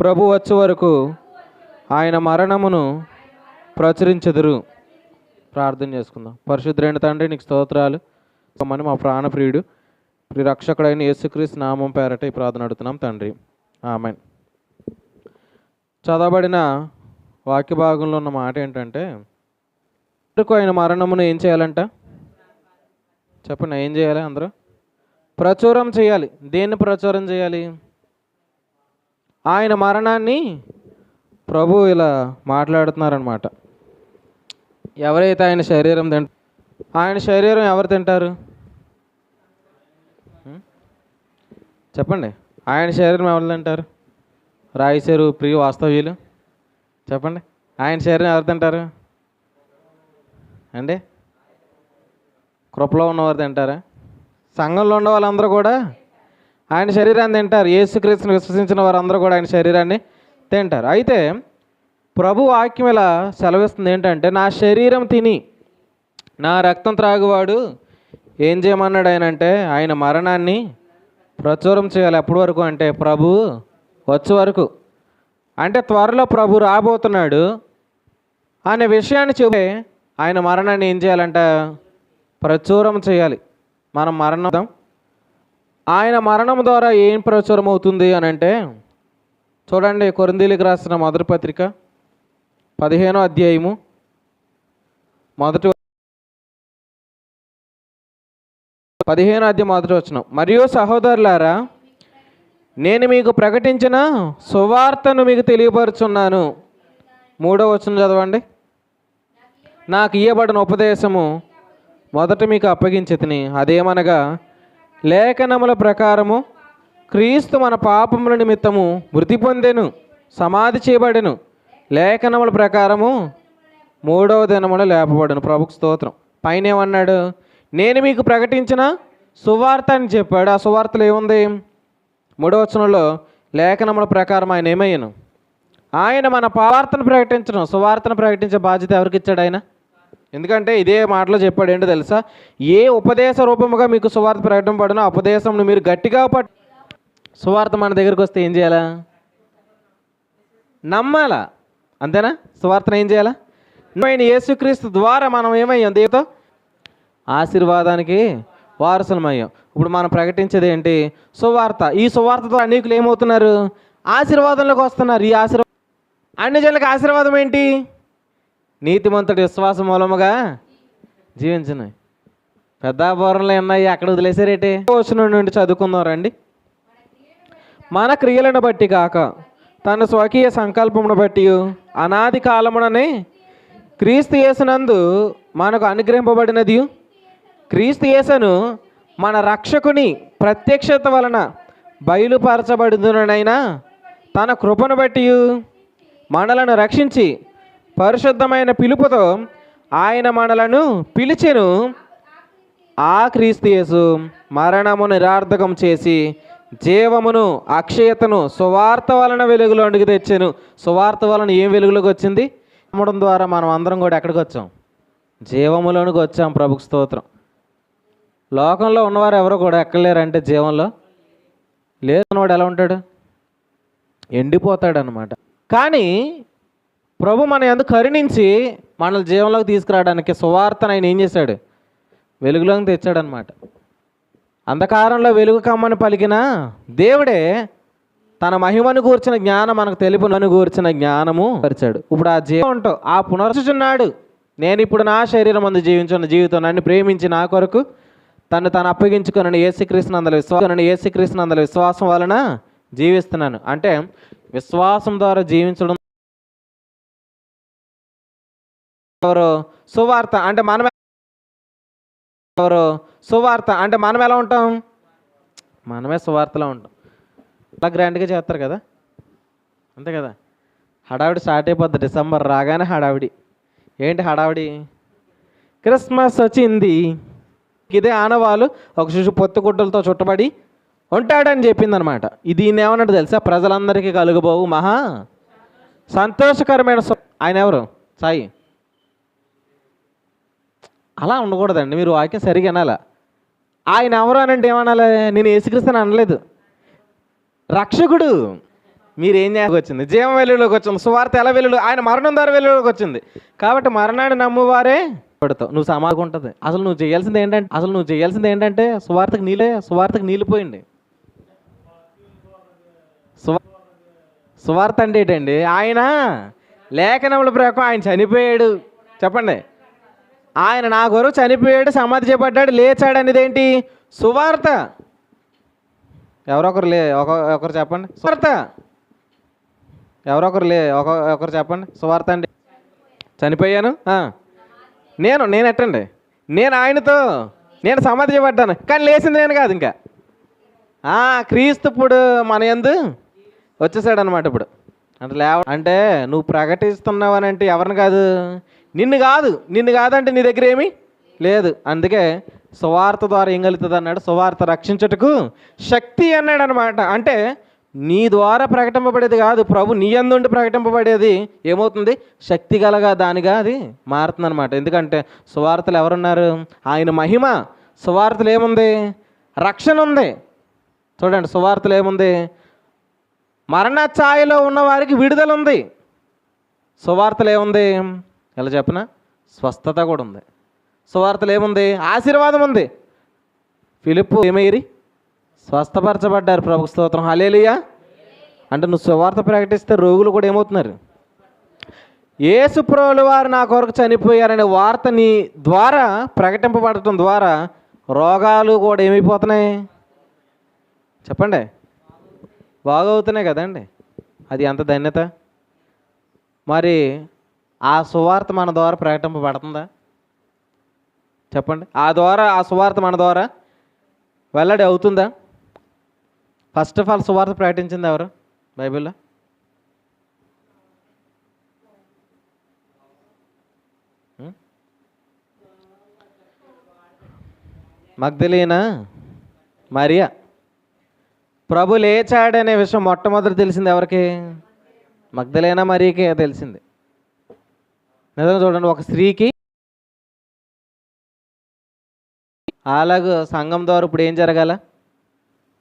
ప్రభు వచ్చే వరకు ఆయన మరణమును ప్రచురించెదరు. ప్రార్థన చేసుకుందాం. పరిశుద్ధుడైన తండ్రి నీకు స్తోత్రాలు. మన మా ప్రాణప్రియుడు ప్రి రక్షకుడైన యేసుక్రీస్తు నామం పేరట ఈ ప్రార్థన అడుగుతున్నాం తండ్రి. ఆమె చదవబడిన వాక్య భాగంలో ఉన్న మాట ఏంటంటే వరకు ఆయన మరణమును ఏం చేయాలంట? చెప్పండి ఏం చేయాలి అందరూ? ప్రచురం చేయాలి. దేన్ని ప్రచురం చేయాలి? ఆయన మరణాన్ని ప్రభు ఇలా మాట్లాడుతున్నారనమాట ఎవరైతే ఆయన శరీరం తింట ఆయన శరీరం ఎవరు తింటారు? చెప్పండి. ఆయన శరీరం ఎవరు తింటారు? రాయిసేరు ప్రియ వాస్తవ్యులు. చెప్పండి. ఆయన శరీరం ఎవరు తింటారు? అండి? కృపలో ఉన్నవారు తింటారా? సంఘంలో ఉన్న వాళ్ళందరూ కూడా ఆయన శరీరాన్ని తింటారు. యేసుక్రీస్తుని విశ్వసించిన వారందరూ కూడా ఆయన శరీరాన్ని తింటారు. అయితే ప్రభు వాక్యం ఇలా సెలవిస్తుంది ఏంటంటే నా శరీరం తిని నా రక్తం త్రాగువాడు ఏం చేయమన్నాడు ఆయన అంటే ఆయన మరణాన్ని ప్రచురం చేయాలి ఎప్పటి వరకు అంటే ప్రభు వచ్చే వరకు. అంటే త్వరలో ప్రభు రాబోతున్నాడు అనే విషయాన్ని చెప్పే ఆయన మరణాన్ని ఏం చేయాలంట? ప్రచురం చేయాలి. మనం మరణం ఆయన మరణం ద్వారా ఏం ప్రచురం అవుతుంది అని అంటే చూడండి కొరందీలికి రాసిన మొదటి పత్రిక పదిహేనో అధ్యాయము మొదటి పదిహేను అధ్యాయం మొదటి వచ్చిన మరియు సహోదరులారా నేను మీకు ప్రకటించిన సువార్తను మీకు తెలియపరుచున్నాను. మూడో వచ్చిన చదవండి. నాకు ఇయ్యబడిన ఉపదేశము మొదట మీకు అప్పగించి తిని అదేమనగా లేఖనముల ప్రకారము క్రీస్తు మన పాపముల నిమిత్తము మృతి పొందెను సమాధి చేయబడెను. లేఖనముల ప్రకారము మూడవ దినమున లేపబడను. ప్రభుకు స్తోత్రం. పైన ఏమన్నాడు నేను మీకు ప్రకటించిన సువార్త అని చెప్పాడు. ఆ సువార్తలో ఏముంది? మూడవ వచనంలో లేఖనముల ప్రకారం ఆయన ఏమయ్యను? ఆయన మన పావార్తను ప్రకటించడం సువార్తను ప్రకటించే బాధ్యత ఎవరికి ఇచ్చాడు ఆయన? ఎందుకంటే ఇదే మాటలో చెప్పాడు ఏంటో తెలుసా? ఏ ఉపదేశ రూపముగా మీకు సువార్త ప్రకటన పడినా ఉపదేశంను మీరు గట్టిగా పట్ సువార్త మన దగ్గరికి వస్తే ఏం చేయాలా? నమ్మాలా? అంతేనా? సువార్తను ఏం చేయాలా? ఆయన యేసుక్రీస్తు ద్వారా మనం ఏమయ్యాం దేవుతో ఆశీర్వాదానికి వారసులమయ్యాం. ఇప్పుడు మనం ప్రకటించేది ఏంటి? సువార్త. ఈ సువార్తతో అనేకులు ఏమవుతున్నారు? ఆశీర్వాదంలోకి వస్తున్నారు. ఈ ఆశీర్వాదం అన్ని జనులకు ఆశీర్వాదం ఏంటి? నీతిమంతుడు విశ్వాసం మూలముగా జీవించను. పెద్ద బోరంలో ఉన్నాయి అక్కడ వదిలేసారేటి వచ్చిన నుండి చదువుకుందాం రండి. మన క్రియలను బట్టి కాక తన స్వకీయ సంకల్పమును బట్టి అనాది కాలముననే క్రీస్తు యేసునందు మనకు అనుగ్రహింపబడినది క్రీస్తు యేసును మన రక్షకుని ప్రత్యక్షత వలన బయలుపరచబడుదునైనా తన కృపను బట్టి మనలను రక్షించి పరిశుద్ధమైన పిలుపుతో ఆయన మనలను పిలిచెను. ఆ క్రీస్తుయేసు మరణము నిరార్థకం చేసి జీవమును అక్షయతను సువార్త వలన వెలుగులోనికి తెచ్చాను. సువార్త వలన ఏం వెలుగులోకి వచ్చింది? నమ్మడం ద్వారా మనం అందరం కూడా ఎక్కడికి వచ్చాం? జీవములోనికి వచ్చాం ప్రభుకు స్తోత్రం. లోకంలో ఉన్నవారు ఎవరు కూడా ఎక్కలేరంటే జీవంలో? లేదన్నవాడు ఎలా ఉంటాడు? ఎండిపోతాడనమాట కానీ ప్రభు మన ఎందుకు కరుణించి మనల్ని జీవంలోకి తీసుకురావడానికి సువార్తను ఆయన ఏం చేశాడు? వెలుగులోకి తెచ్చాడనమాట అంధకారంలో వెలుగు కమ్మని పలికిన దేవుడే తన మహిమను కూర్చిన జ్ఞానం మనకు తెలుపునను కూర్చిన జ్ఞానము పరిచాడు. ఇప్పుడు ఆ జీవం ఉంటావు ఆ పునర్చుచున్నాడు నేను ఇప్పుడు నా శరీరం అందు జీవించిన జీవితం నన్ను ప్రేమించి నా కొరకు తను తను అప్పగించుకుని ఏసుక్రీస్తు నందల విశ్వాసం ఏసుక్రీస్తు నందల విశ్వాసం వలన జీవిస్తున్నాను. అంటే విశ్వాసం ద్వారా జీవించడం ఎవరు? సువార్త. అంటే మనం ఎవరు? సువార్త. అంటే మనం ఎలా ఉంటాం? మనమే సువార్తలో ఉంటాం. అలా గ్రాండ్గా చేస్తారు కదా? అంతే కదా? హడావిడి స్టార్ట్ అయిపోద్ది. డిసెంబర్ రాగానే హడావిడి. ఏంటి హడావిడి? క్రిస్మస్ వచ్చింది. ఇదే ఆనవాళ్ళు ఒక శిశు పొత్తుగుడ్డలతో చుట్టబడి ఉంటాడని చెప్పిందనమాట ఇది ఈయన ఏమన్నాడు తెలుసా? ప్రజలందరికీ కలుగుబోవు మహా సంతోషకరమైన ఆయన ఎవరు? సాయి. అలా ఉండకూడదండి. మీరు వాక్యం సరిగా అనాల? ఆయన ఎవరు అని అంటే ఏమనాలి? నేను ఏసుక్రీస్తుని అనలేదు. రక్షకుడు. మీరు ఏం చేయాలి వచ్చింది. జీవం వెలుగులోకి వచ్చింది. సువార్త ఎలా వెలుగులో? ఆయన మరణం ద్వారా వెలుగులోకి వచ్చింది. కాబట్టి మరణాన్ని నమ్మువారే పడతావు. నువ్వు సమాగం ఉంటుంది. అసలు నువ్వు చేయాల్సింది ఏంటంటే అసలు నువ్వు చేయాల్సింది ఏంటంటే సువార్తకు నీళ్ళే సువార్తకు నీళ్ళిపోయింది సువా సువార్త అంటే ఏంటండి? ఆయన లేఖనముల ప్రకారం ఆయన చనిపోయాడు. చెప్పండి. ఆయన నా కొరకు చనిపోయాడు సమాధి చేపడ్డాడు లేచాడు అనేది ఏంటి సువార్త. ఎవరొకరు లే ఒక ఒకరు చెప్పండి. సువార్త. ఎవరొకరు లే ఒక ఒకరు చెప్పండి. సువార్త అండి. చనిపోయాను? నేను నేను ఎట్టండి? నేను ఆయనతో నేను సమాధి చేయబడ్డాను కానీ లేచింది నేను కాదు ఇంకా. ఆ, క్రీస్తు ఇప్పుడు మన ఎందు వచ్చేసాడు అనమాట ఇప్పుడు. అంటే లేవ అంటే నువ్వు ప్రకటిస్తున్నావని అంటే ఎవరిని కాదు? నిన్ను కాదు నిన్ను కాదంటే నీ దగ్గర ఏమీ లేదు. అందుకే సువార్త ద్వారా ఏం కలుగుతుంది అన్నాడు? సువార్త రక్షించుటకు శక్తి అన్నాడు అనమాట అంటే నీ ద్వారా ప్రకటింపబడేది కాదు ప్రభు నీ అందుండి ప్రకటింపబడేది ఏమవుతుంది? శక్తి గలగా దానిగా అది మారుతుంది అనమాట ఎందుకంటే సువార్తలు ఎవరున్నారు? ఆయన మహిమ. సువార్తలు ఏముంది? రక్షణ ఉంది. చూడండి సువార్తలు ఏముంది? మరణ ఛాయలో ఉన్న వారికి విడుదల ఉంది. సువార్తలు ఏముంది? ఎలా చెప్పనా? స్వస్థత కూడా ఉంది. సువార్తలు ఏముంది? ఆశీర్వాదం ఉంది. ఫిలిప్పు ఏమయ్యి స్వస్థపరచబడ్డారు ప్రభు స్తోత్రం. హలేలియా అంటే నువ్వు సువార్త ప్రకటిస్తే రోగులు కూడా ఏమవుతున్నారు? యేసుప్రోలు వారు నా కొరకు చనిపోయారనే వార్త నీ ద్వారా ప్రకటింపబడటం ద్వారా రోగాలు కూడా ఏమైపోతున్నాయి? చెప్పండి. బాగవుతున్నాయి కదండి. అది ఎంత ధన్యత. మరి ఆ సువార్త మన ద్వారా ప్రకటింపబడుతుందా? చెప్పండి. ఆ ద్వారా ఆ సువార్త మన ద్వారా వెల్లడి అవుతుందా? ఫస్ట్ ఆఫ్ ఆల్ సువార్త ప్రకటించింది ఎవరు? బైబిల్లో? ఉం? మరియా? ప్రభు లేచాడనే విషయం మొట్టమొదటి తెలిసింది ఎవరికి? మగ్ధలేనా మరీకే తెలిసింది. నిజంగా చూడండి ఒక స్త్రీకి అలాగే సంఘం ద్వారా ఇప్పుడు ఏం జరగాల?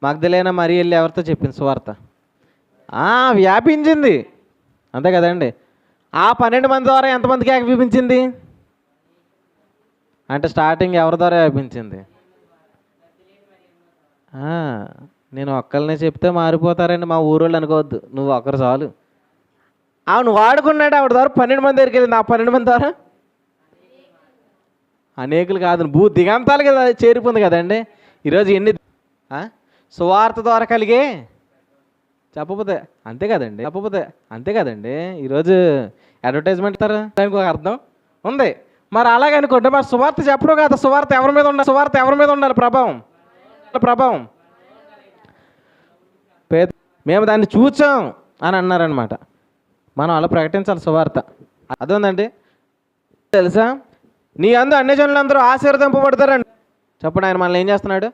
మగ్ధులైన మరి వెళ్ళి ఎవరితో చెప్పింది సువార్త? వ్యాపించింది. అంతే కదండి. ఆ పన్నెండు మంది ద్వారా ఎంతమందికి వ్యాపించింది? అంటే స్టార్టింగ్ ఎవరి ద్వారా వ్యాపించింది? నేను ఒక్కరినే చెప్తే మారిపోతారండి మా ఊరోళ్ళు అనుకోవద్దు. నువ్వు ఒక్కరు చాలు. అవును వాడుకున్నాడు ఆవిడ ద్వారా పన్నెండు మంది దగ్గరికి వెళ్ళింది. ఆ పన్నెండు మంది ద్వారా? అనేకులు కాదు భూ దిగంతాలు కదా చేరిపోయింది కదండి. ఈరోజు ఎన్ని సువార్త ద్వారా కలిగే? చెప్పపోతే అంతే కదండి చెప్పపోతే అంతే కదండి. ఈరోజు అడ్వర్టైజ్మెంట్ ఇస్తారు దానికి ఒక అర్థం ఉంది. మరి అలాగే అనుకోండి మరి సువార్త చెప్పడం కాదు సువార్త ఎవరి మీద ఉండాలి? సువార్త ఎవరి మీద ఉండాలి? ప్రభావం. ప్రభావం. పేద మేము దాన్ని చూచాం అని అన్నారనమాట మనం అలా ప్రకటించాలి సువార్త. అదేందండి? తెలుసా? నీ అందు అన్ని జనులందరూ ఆశీర్వదింపబడతారండి. చెప్పండి ఆయన మనల్ని ఏం చేస్తున్నాడు?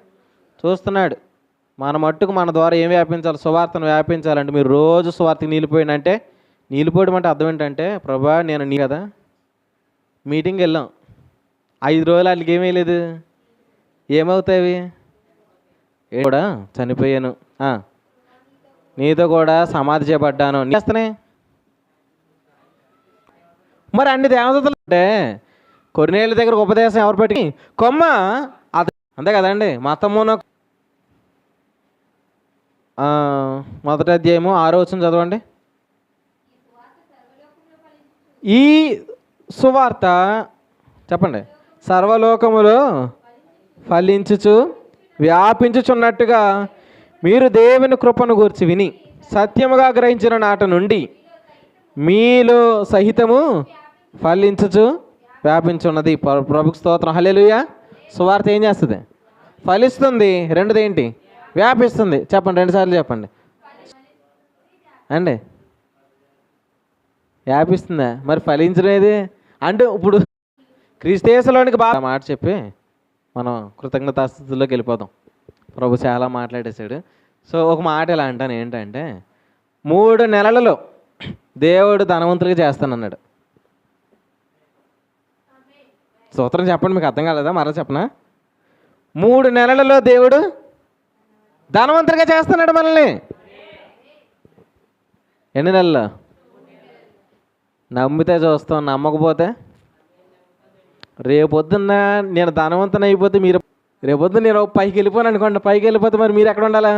చూస్తున్నాడు. మన మట్టుకు మన ద్వారా ఏం వ్యాపించాలి? సువార్తను వ్యాపించాలంటే మీరు రోజు సువార్తకి నీళ్ళిపోయిందంటే నీళ్ళిపోయడం అంటే అర్థం ఏంటంటే ప్రభా నేను నీ కదా. మీటింగ్ వెళ్ళాం. ఐదు రోజులు వాళ్ళకి ఏమీ లేదు ఏమవుతాయి కూడా చనిపోయాను. నీతో కూడా సమాధి చేపడ్డాను నీ వస్తున్నాయి మరి అన్ని దేవతలు అంటే కొరినేళ్ళ దగ్గర ఉపదేశం ఎవరు పెట్టి? కొమ్మ! అంతే కదండి. మతమున మొదటి అధ్యాయము ఆరో వచ్చిన చదవండి. ఈ సువార్త చెప్పండి. సర్వలోకములో ఫలించుచు వ్యాపించుచున్నట్టుగా మీరు దేవుని కృపను గూర్చి విని సత్యముగా గ్రహించిన నాట నుండి మీలో సహితము ఫలించుచు వ్యాపించున్నది. ప్రభుకి ప్రభుకు స్తోత్రం. హలేలుయ సువార్త ఏం చేస్తుంది? ఫలిస్తుంది. రెండోది ఏంటి? వ్యాపిస్తుంది. చెప్పండి రెండుసార్లు చెప్పండి. అండి. వ్యాపిస్తుందా? మరి ఫలించినది అంటే ఇప్పుడు క్రీస్తేశలోనికి బాగా మాట చెప్పి మనం కృతజ్ఞతాస్థితిలోకి వెళ్ళిపోదాం. ప్రభు చాలా మాట్లాడేశాడు. సో ఒక మాట ఇలా అంటాను ఏంటంటే మూడు నెలలలో దేవుడు ధనవంతులుగా చేస్తానన్నాడు. సూత్రం చెప్పండి మీకు అర్థం కాలేదా? మరలా చెప్పనా? మూడు నెలలలో దేవుడు ధనవంతులుగా చేస్తున్నాడు మనల్ని. ఎన్ని నెలలు? నమ్మితే చూస్తాం నమ్మకపోతే? రేపొద్దున్న నేను ధనవంతుని అయిపోతే మీరు రేపొద్దు నేను పైకి వెళ్ళిపోను అనుకోండి పైకి వెళ్ళిపోతే మరి మీరు ఎక్కడ ఉండాలా?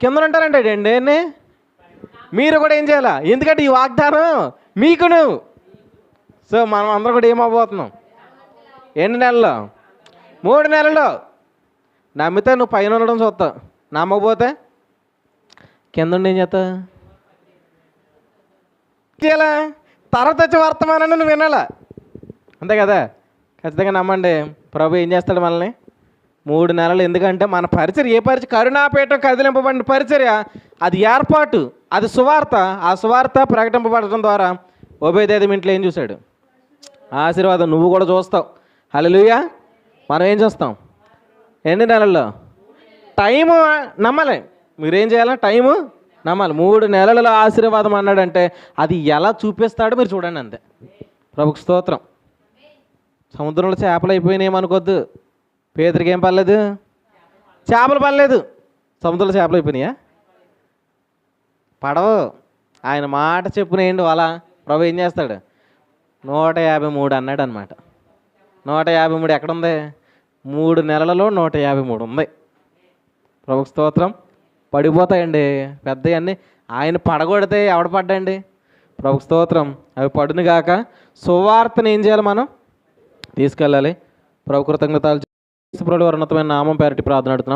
కింద ఉంటారంటే అండి మీరు కూడా ఏం చేయాలా? ఎందుకంటే ఈ వాగ్దానం మీకును. సో మనం అందరం కూడా ఏమవ్వబోతున్నాం? ఎన్ని నెలలు? మూడు నెలలు. నమ్మితే నువ్వు పైన ఉండడం చూస్తావు నమ్మకపోతే? కింద ఉండి ఏం చేస్తావు చేయాలా తర్వాత వచ్చి వర్తమానాన్ని నువ్వు వినాలా? అంతే కదా? ఖచ్చితంగా నమ్మండి. ప్రభు ఏం చేస్తాడు మనల్ని? మూడు నెలలు. ఎందుకంటే మన పరిచర్య ఏ పరిచయం కరుణాపేటం కదిలింపబడిన పరిచర్య. అది ఏర్పాటు అది సువార్త. ఆ సువార్త ప్రకటింపబడటం ద్వారా ఉభయదేదం ఇంట్లో ఏం చూశాడు? ఆశీర్వాదం నువ్వు కూడా చూస్తావు. హల్లెలూయా. మనం ఏం చూస్తాం? ఎన్ని నెలల్లో? టైము నమ్మాలి. మీరేం చేయాలి? టైము నమ్మాలి. మూడు నెలల ఆశీర్వాదం అన్నాడంటే అది ఎలా చూపిస్తాడో మీరు చూడండి అంతే. ప్రభుకు స్తోత్రం. సముద్రంలో చేపలు అయిపోయినాయేమనుకోద్దు పేదరికి ఏం పర్లేదు? చేపలు పర్లేదు. సముద్రంలో చేపలు అయిపోయినాయా? పడవ. ఆయన మాట చెప్పునేయండి. అలా ప్రభు ఏం చేస్తాడు? నూట యాభై మూడు అన్నాడు అనమాట నూట యాభై మూడు ఎక్కడుంది? మూడు నెలలలో నూట యాభై మూడు ఉంది. ప్రభు స్తోత్రం. పడిపోతాయండి పెద్దవన్నీ ఆయన పడగొడితే ఎవడ పడ్డండి? ప్రభు స్తోత్రం. అవి పడును గాక సువార్తను ఏం చేయాలి మనం? తీసుకెళ్ళాలి. ప్రభు కృతజ్ఞతలు. ఉన్నతమైన నామం పేరటి ప్రార్థన అడుగుతున్నాం.